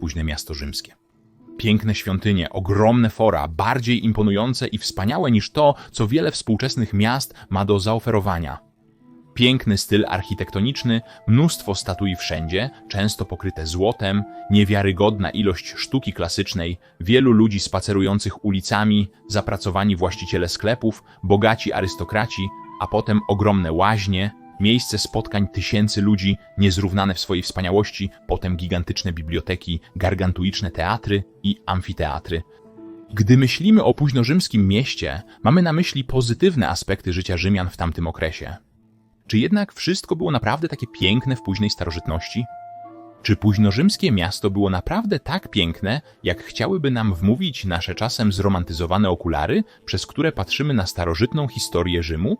późne miasto rzymskie. Piękne świątynie, ogromne fora, bardziej imponujące i wspaniałe niż to, co wiele współczesnych miast ma do zaoferowania. Piękny styl architektoniczny, mnóstwo statui wszędzie, często pokryte złotem, niewiarygodna ilość sztuki klasycznej, wielu ludzi spacerujących ulicami, zapracowani właściciele sklepów, bogaci arystokraci, a potem ogromne łaźnie, miejsce spotkań tysięcy ludzi, niezrównane w swojej wspaniałości, potem gigantyczne biblioteki, gargantuiczne teatry i amfiteatry. Gdy myślimy o późnorzymskim mieście, mamy na myśli pozytywne aspekty życia Rzymian w tamtym okresie. Czy jednak wszystko było naprawdę takie piękne w późnej starożytności? Czy późnorzymskie miasto było naprawdę tak piękne, jak chciałyby nam wmówić nasze czasem zromantyzowane okulary, przez które patrzymy na starożytną historię Rzymu?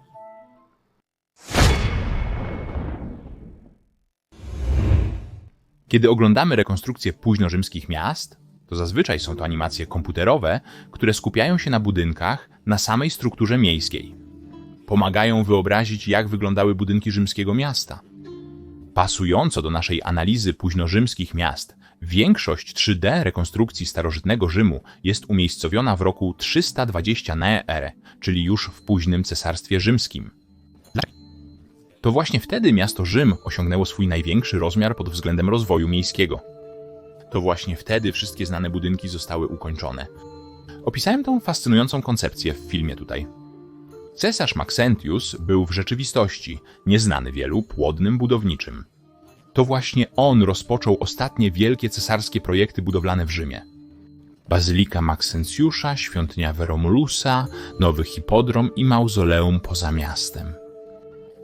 Kiedy oglądamy rekonstrukcje późnorzymskich miast, to zazwyczaj są to animacje komputerowe, które skupiają się na budynkach, na samej strukturze miejskiej. Pomagają wyobrazić, jak wyglądały budynki rzymskiego miasta. Pasująco do naszej analizy późnorzymskich miast, większość 3D rekonstrukcji starożytnego Rzymu jest umiejscowiona w roku 320 na erę, czyli już w późnym cesarstwie rzymskim. To właśnie wtedy miasto Rzym osiągnęło swój największy rozmiar pod względem rozwoju miejskiego. To właśnie wtedy wszystkie znane budynki zostały ukończone. Opisałem tą fascynującą koncepcję w filmie tutaj. Cesarz Maxentius był w rzeczywistości, nieznany wielu, płodnym budowniczym. To właśnie on rozpoczął ostatnie wielkie cesarskie projekty budowlane w Rzymie. Bazylika Maxentiusza, świątynia Veromulusa, nowy hipodrom i mauzoleum poza miastem.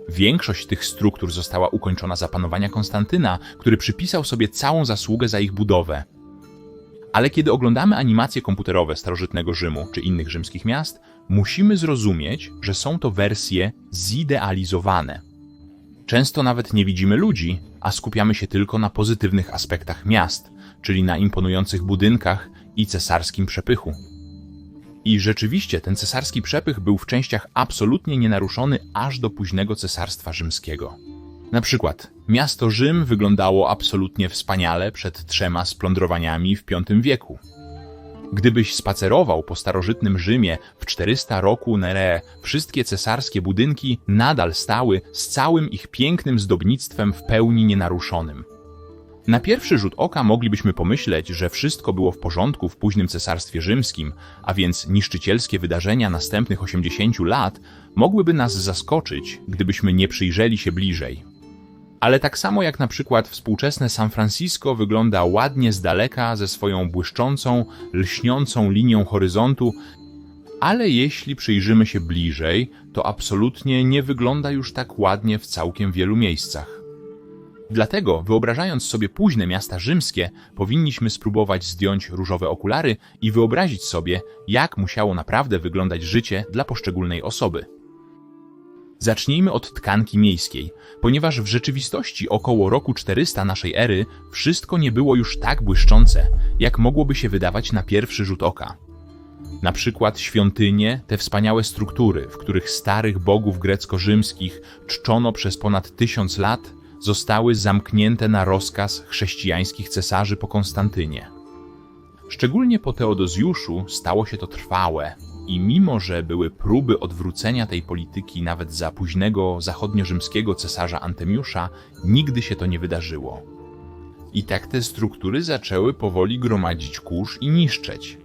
Większość tych struktur została ukończona za panowania Konstantyna, który przypisał sobie całą zasługę za ich budowę. Ale kiedy oglądamy animacje komputerowe starożytnego Rzymu czy innych rzymskich miast, musimy zrozumieć, że są to wersje zidealizowane. Często nawet nie widzimy ludzi, a skupiamy się tylko na pozytywnych aspektach miast, czyli na imponujących budynkach i cesarskim przepychu. I rzeczywiście ten cesarski przepych był w częściach absolutnie nienaruszony aż do późnego cesarstwa rzymskiego. Na przykład, miasto Rzym wyglądało absolutnie wspaniale przed trzema splądrowaniami w V wieku. Gdybyś spacerował po starożytnym Rzymie w 400 roku Nere, wszystkie cesarskie budynki nadal stały z całym ich pięknym zdobnictwem w pełni nienaruszonym. Na pierwszy rzut oka moglibyśmy pomyśleć, że wszystko było w porządku w późnym cesarstwie rzymskim, a więc niszczycielskie wydarzenia następnych 80 lat mogłyby nas zaskoczyć, gdybyśmy nie przyjrzeli się bliżej. Ale tak samo jak na przykład współczesne San Francisco wygląda ładnie z daleka ze swoją błyszczącą, lśniącą linią horyzontu, ale jeśli przyjrzymy się bliżej, to absolutnie nie wygląda już tak ładnie w całkiem wielu miejscach. Dlatego, wyobrażając sobie późne miasta rzymskie, powinniśmy spróbować zdjąć różowe okulary i wyobrazić sobie, jak musiało naprawdę wyglądać życie dla poszczególnej osoby. Zacznijmy od tkanki miejskiej, ponieważ w rzeczywistości około roku 400 naszej ery wszystko nie było już tak błyszczące, jak mogłoby się wydawać na pierwszy rzut oka. Na przykład świątynie, te wspaniałe struktury, w których starych bogów grecko-rzymskich czczono przez ponad tysiąc lat, zostały zamknięte na rozkaz chrześcijańskich cesarzy po Konstantynie. Szczególnie po Teodozjuszu stało się to trwałe i mimo, że były próby odwrócenia tej polityki nawet za późnego zachodniorzymskiego cesarza Antemiusza, nigdy się to nie wydarzyło. I tak te struktury zaczęły powoli gromadzić kurz i niszczeć.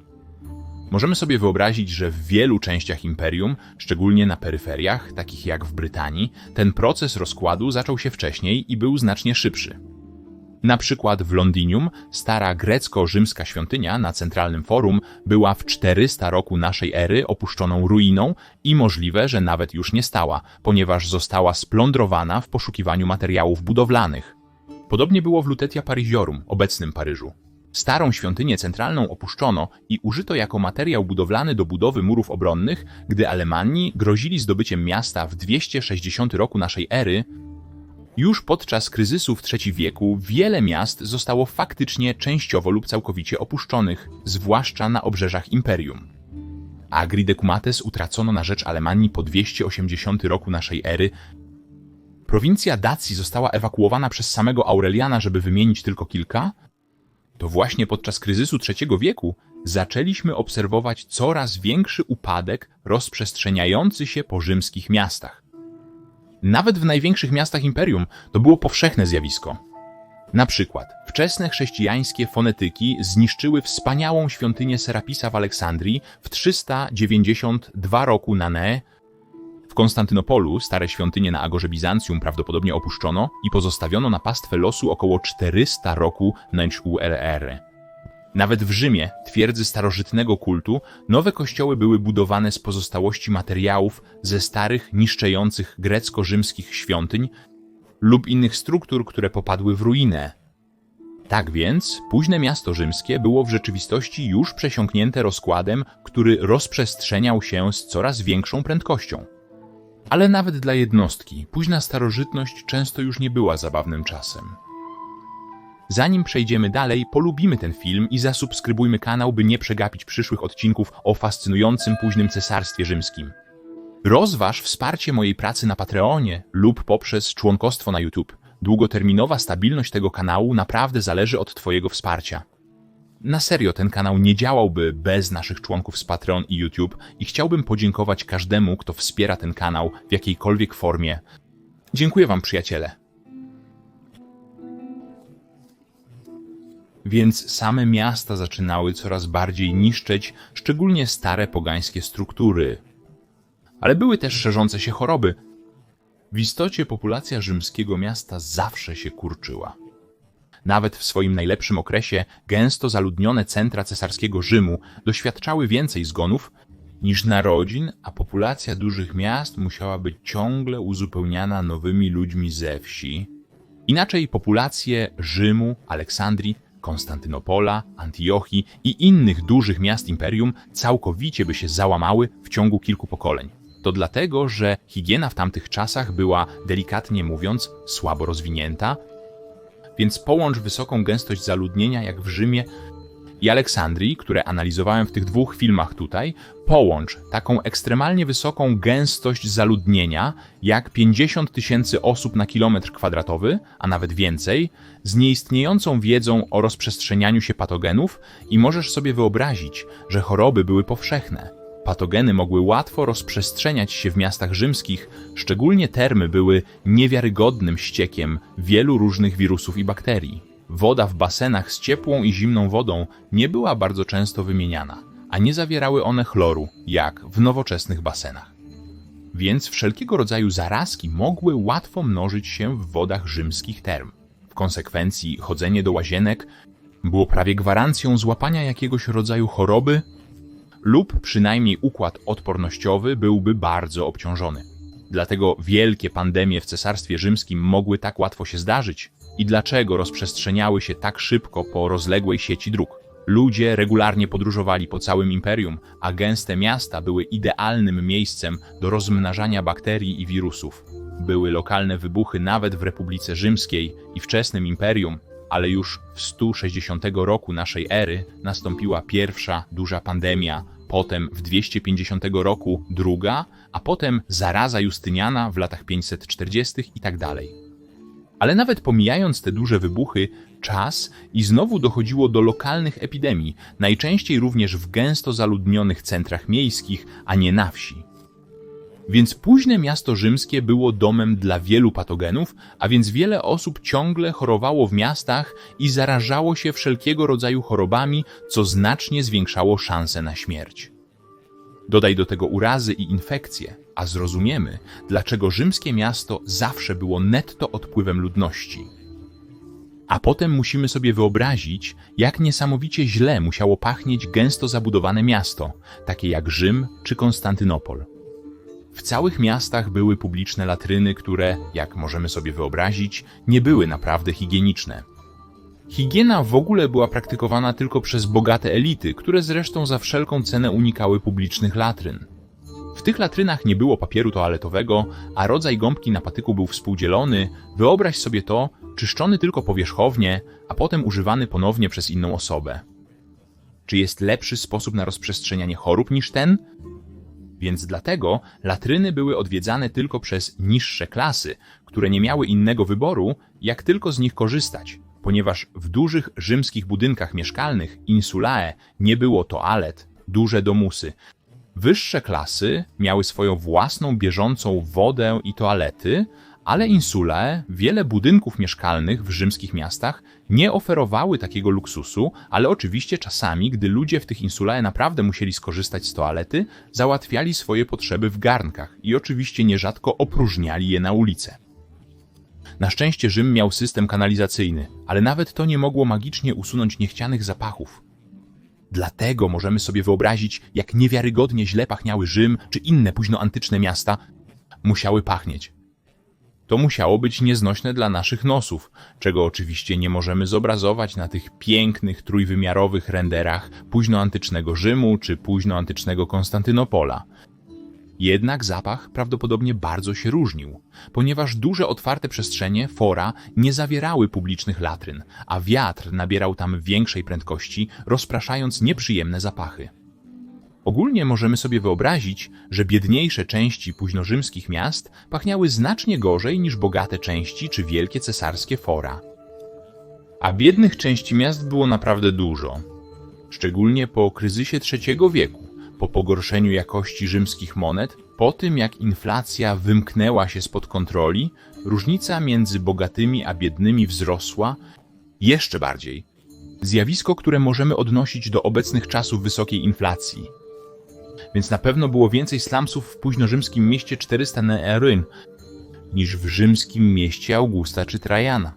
Możemy sobie wyobrazić, że w wielu częściach imperium, szczególnie na peryferiach, takich jak w Brytanii, ten proces rozkładu zaczął się wcześniej i był znacznie szybszy. Na przykład w Londinium stara grecko-rzymska świątynia na centralnym forum była w 400 roku naszej ery opuszczoną ruiną i możliwe, że nawet już nie stała, ponieważ została splądrowana w poszukiwaniu materiałów budowlanych. Podobnie było w Lutetia Pariziorum, obecnym Paryżu. Starą świątynię centralną opuszczono i użyto jako materiał budowlany do budowy murów obronnych, gdy Alemanni grozili zdobyciem miasta w 260 roku naszej ery. Już podczas kryzysu w III wieku wiele miast zostało faktycznie częściowo lub całkowicie opuszczonych, zwłaszcza na obrzeżach imperium. Agri Decumates utracono na rzecz Alemanii po 280 roku naszej ery. Prowincja Dacji została ewakuowana przez samego Aureliana, żeby wymienić tylko kilka, to właśnie podczas kryzysu III wieku zaczęliśmy obserwować coraz większy upadek rozprzestrzeniający się po rzymskich miastach. Nawet w największych miastach imperium to było powszechne zjawisko. Na przykład wczesne chrześcijańskie fonetyki zniszczyły wspaniałą świątynię Serapisa w Aleksandrii w 392 roku na Ne. Konstantynopolu stare świątynie na Agorze Bizancjum prawdopodobnie opuszczono i pozostawiono na pastwę losu około 400 roku ULR. Nawet w Rzymie, twierdzy starożytnego kultu, nowe kościoły były budowane z pozostałości materiałów ze starych, niszczejących grecko-rzymskich świątyń lub innych struktur, które popadły w ruinę. Tak więc, późne miasto rzymskie było w rzeczywistości już przesiąknięte rozkładem, który rozprzestrzeniał się z coraz większą prędkością. Ale nawet dla jednostki, późna starożytność często już nie była zabawnym czasem. Zanim przejdziemy dalej, polubimy ten film i zasubskrybujmy kanał, by nie przegapić przyszłych odcinków o fascynującym późnym cesarstwie rzymskim. Rozważ wsparcie mojej pracy na Patreonie lub poprzez członkostwo na YouTube. Długoterminowa stabilność tego kanału naprawdę zależy od Twojego wsparcia. Na serio, ten kanał nie działałby bez naszych członków z Patreon i YouTube i chciałbym podziękować każdemu, kto wspiera ten kanał w jakiejkolwiek formie. Dziękuję Wam, przyjaciele. Więc same miasta zaczynały coraz bardziej niszczyć, szczególnie stare pogańskie struktury. Ale były też szerzące się choroby. W istocie populacja rzymskiego miasta zawsze się kurczyła. Nawet w swoim najlepszym okresie gęsto zaludnione centra cesarskiego Rzymu doświadczały więcej zgonów niż narodzin, a populacja dużych miast musiała być ciągle uzupełniana nowymi ludźmi ze wsi. Inaczej populacje Rzymu, Aleksandrii, Konstantynopola, Antiochii i innych dużych miast imperium całkowicie by się załamały w ciągu kilku pokoleń. To dlatego, że higiena w tamtych czasach była, delikatnie mówiąc, słabo rozwinięta, więc połącz wysoką gęstość zaludnienia jak w Rzymie i Aleksandrii, które analizowałem w tych dwóch filmach tutaj, połącz taką ekstremalnie wysoką gęstość zaludnienia, jak 50 tysięcy osób na kilometr kwadratowy, a nawet więcej, z nieistniejącą wiedzą o rozprzestrzenianiu się patogenów i możesz sobie wyobrazić, że choroby były powszechne. Patogeny mogły łatwo rozprzestrzeniać się w miastach rzymskich, szczególnie termy były niewiarygodnym ściekiem wielu różnych wirusów i bakterii. Woda w basenach z ciepłą i zimną wodą nie była bardzo często wymieniana, a nie zawierały one chloru, jak w nowoczesnych basenach. Więc wszelkiego rodzaju zarazki mogły łatwo mnożyć się w wodach rzymskich term. W konsekwencji chodzenie do łazienek było prawie gwarancją złapania jakiegoś rodzaju choroby lub przynajmniej układ odpornościowy byłby bardzo obciążony. Dlatego wielkie pandemie w Cesarstwie Rzymskim mogły tak łatwo się zdarzyć i dlaczego rozprzestrzeniały się tak szybko po rozległej sieci dróg. Ludzie regularnie podróżowali po całym imperium, a gęste miasta były idealnym miejscem do rozmnażania bakterii i wirusów. Były lokalne wybuchy nawet w Republice Rzymskiej i wczesnym imperium, ale już w 160 roku naszej ery nastąpiła pierwsza duża pandemia, potem w 250 roku druga, a potem zaraza Justyniana w latach 540 i tak dalej. Ale nawet pomijając te duże wybuchy, czas i znowu dochodziło do lokalnych epidemii, najczęściej również w gęsto zaludnionych centrach miejskich, a nie na wsi. Więc późne miasto rzymskie było domem dla wielu patogenów, a więc wiele osób ciągle chorowało w miastach i zarażało się wszelkiego rodzaju chorobami, co znacznie zwiększało szanse na śmierć. Dodaj do tego urazy i infekcje, a zrozumiemy, dlaczego rzymskie miasto zawsze było netto odpływem ludności. A potem musimy sobie wyobrazić, jak niesamowicie źle musiało pachnieć gęsto zabudowane miasto, takie jak Rzym czy Konstantynopol. W całych miastach były publiczne latryny, które, jak możemy sobie wyobrazić, nie były naprawdę higieniczne. Higiena w ogóle była praktykowana tylko przez bogate elity, które zresztą za wszelką cenę unikały publicznych latryn. W tych latrynach nie było papieru toaletowego, a rodzaj gąbki na patyku był współdzielony. Wyobraź sobie to, czyszczony tylko powierzchownie, a potem używany ponownie przez inną osobę. Czy jest lepszy sposób na rozprzestrzenianie chorób niż ten? Więc dlatego latryny były odwiedzane tylko przez niższe klasy, które nie miały innego wyboru, jak tylko z nich korzystać. ponieważ w dużych rzymskich budynkach mieszkalnych insulae nie było toalet, duże domusy. Wyższe klasy miały swoją własną bieżącą wodę i toalety, ale insulae, wiele budynków mieszkalnych w rzymskich miastach nie oferowały takiego luksusu, ale oczywiście czasami, gdy ludzie w tych insulae naprawdę musieli skorzystać z toalety, załatwiali swoje potrzeby w garnkach i oczywiście nierzadko opróżniali je na ulicę. Na szczęście Rzym miał system kanalizacyjny, ale nawet to nie mogło magicznie usunąć niechcianych zapachów. Dlatego możemy sobie wyobrazić, jak niewiarygodnie źle pachniały Rzym czy inne późnoantyczne miasta musiały pachnieć. To musiało być nieznośne dla naszych nosów, czego oczywiście nie możemy zobrazować na tych pięknych, trójwymiarowych renderach późnoantycznego Rzymu czy późnoantycznego Konstantynopola. Jednak zapach prawdopodobnie bardzo się różnił, ponieważ duże otwarte przestrzenie, fora, nie zawierały publicznych latryn, a wiatr nabierał tam większej prędkości, rozpraszając nieprzyjemne zapachy. Ogólnie możemy sobie wyobrazić, że biedniejsze części późnorzymskich miast pachniały znacznie gorzej niż bogate części czy wielkie cesarskie fora. A biednych części miast było naprawdę dużo. Szczególnie po kryzysie III wieku, po pogorszeniu jakości rzymskich monet, po tym jak inflacja wymknęła się spod kontroli, różnica między bogatymi a biednymi wzrosła jeszcze bardziej. Zjawisko, które możemy odnosić do obecnych czasów wysokiej inflacji – więc na pewno było więcej slumsów w późnorzymskim mieście 400 Neeryn niż w rzymskim mieście Augusta czy Trajana.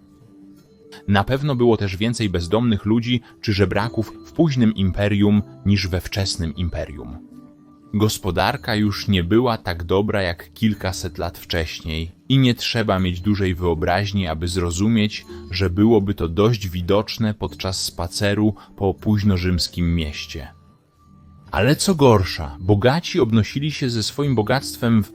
Na pewno było też więcej bezdomnych ludzi czy żebraków w późnym imperium niż we wczesnym imperium. Gospodarka już nie była tak dobra jak kilkaset lat wcześniej i nie trzeba mieć dużej wyobraźni, aby zrozumieć, że byłoby to dość widoczne podczas spaceru po późnorzymskim mieście. Ale co gorsza, bogaci obnosili się ze swoim bogactwem w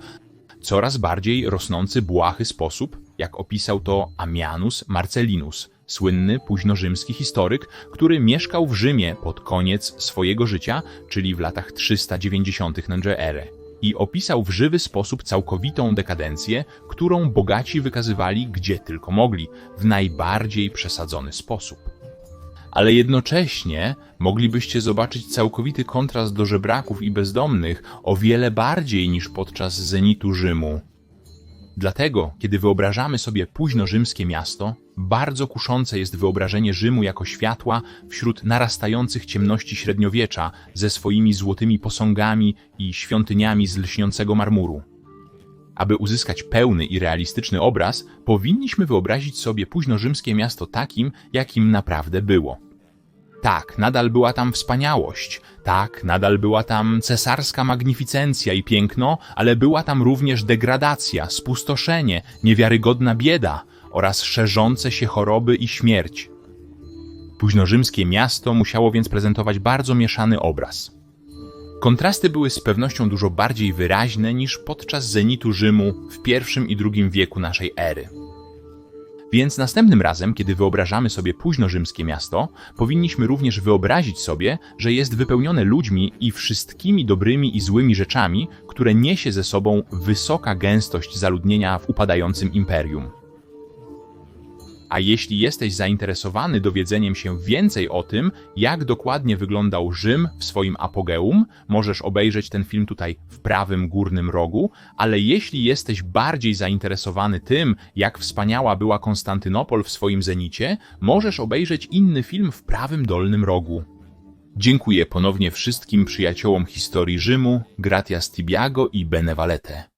coraz bardziej rosnący błahy sposób, jak opisał to Amianus Marcellinus, słynny późnorzymski historyk, który mieszkał w Rzymie pod koniec swojego życia, czyli w latach 390 na erę. I opisał w żywy sposób całkowitą dekadencję, którą bogaci wykazywali gdzie tylko mogli, w najbardziej przesadzony sposób ale jednocześnie moglibyście zobaczyć całkowity kontrast do żebraków i bezdomnych o wiele bardziej niż podczas zenitu Rzymu. Dlatego, kiedy wyobrażamy sobie późno rzymskie miasto, bardzo kuszące jest wyobrażenie Rzymu jako światła wśród narastających ciemności średniowiecza ze swoimi złotymi posągami i świątyniami z lśniącego marmuru. Aby uzyskać pełny i realistyczny obraz, powinniśmy wyobrazić sobie późnorzymskie miasto takim, jakim naprawdę było. Tak, nadal była tam wspaniałość, tak, nadal była tam cesarska magnificencja i piękno, ale była tam również degradacja, spustoszenie, niewiarygodna bieda oraz szerzące się choroby i śmierć. Późnorzymskie miasto musiało więc prezentować bardzo mieszany obraz. Kontrasty były z pewnością dużo bardziej wyraźne niż podczas zenitu Rzymu w I i II wieku naszej ery. Więc następnym razem, kiedy wyobrażamy sobie późno rzymskie miasto, powinniśmy również wyobrazić sobie, że jest wypełnione ludźmi i wszystkimi dobrymi i złymi rzeczami, które niesie ze sobą wysoka gęstość zaludnienia w upadającym imperium. A jeśli jesteś zainteresowany dowiedzeniem się więcej o tym, jak dokładnie wyglądał Rzym w swoim apogeum, możesz obejrzeć ten film tutaj w prawym górnym rogu, ale jeśli jesteś bardziej zainteresowany tym, jak wspaniała była Konstantynopol w swoim zenicie, możesz obejrzeć inny film w prawym dolnym rogu. Dziękuję ponownie wszystkim przyjaciołom historii Rzymu, Gratias Tibiago i Benevalete.